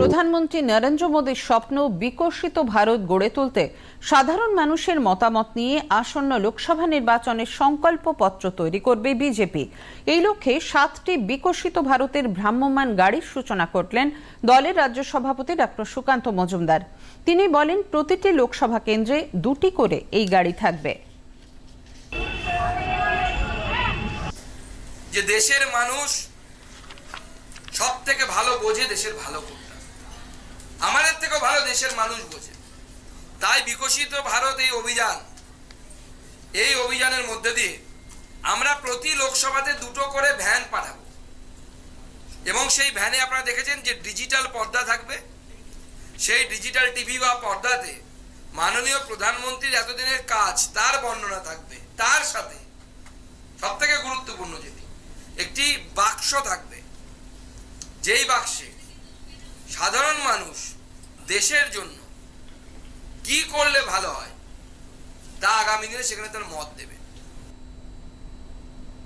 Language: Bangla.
প্রধানমন্ত্রী নরেন্দ্র মোদীর স্বপ্ন বিকশিত ভারত গড়ে তুলতে সাধারণ মানুষের মতামত নিয়ে আসন্ন লোকসভা নির্বাচনের সংকল্পপত্র তৈরি করবে বিজেপি। এই লক্ষ্যে সাতটি বিকশিত ভারতের ভ্রাম্যমান গাড়ির সূচনা করলেন দলের রাজ্য সভাপতি ডক্টর সুকান্ত মজুমদার। তিনি বলেন, প্রতিটি লোকসভা কেন্দ্রে দুটি করে এই গাড়ি থাকবে। যে দেশের মানুষ সব থেকে ভালো বোঝে, দেশের ভালো ভালো দেশের মানুষ বোঝে। তাই বিকশিত ভারত এই অভিযান, এই অভিযানের মধ্যে দিয়ে আমরা প্রতি লোকসভাতে দুটো করে ভ্যান পাঠাবো। এবং সেই ভ্যানে আপনারা দেখেছেন যে ডিজিটাল পর্দা থাকবে। সেই ডিজিটাল টিভি বা পর্দাতে মাননীয় প্রধানমন্ত্রীর এতদিনের কাজ, তার বর্ণনা থাকবে, তার সাথে সব থেকে গুরুত্বপূর্ণ যেটি, একটি বাক্স থাকবে। যেই বাক্সে সাধারণ মানুষ দেশের জন্য কি করলে ভালো হয় তা আগামী দিনে সেখানে তার মত দেবে।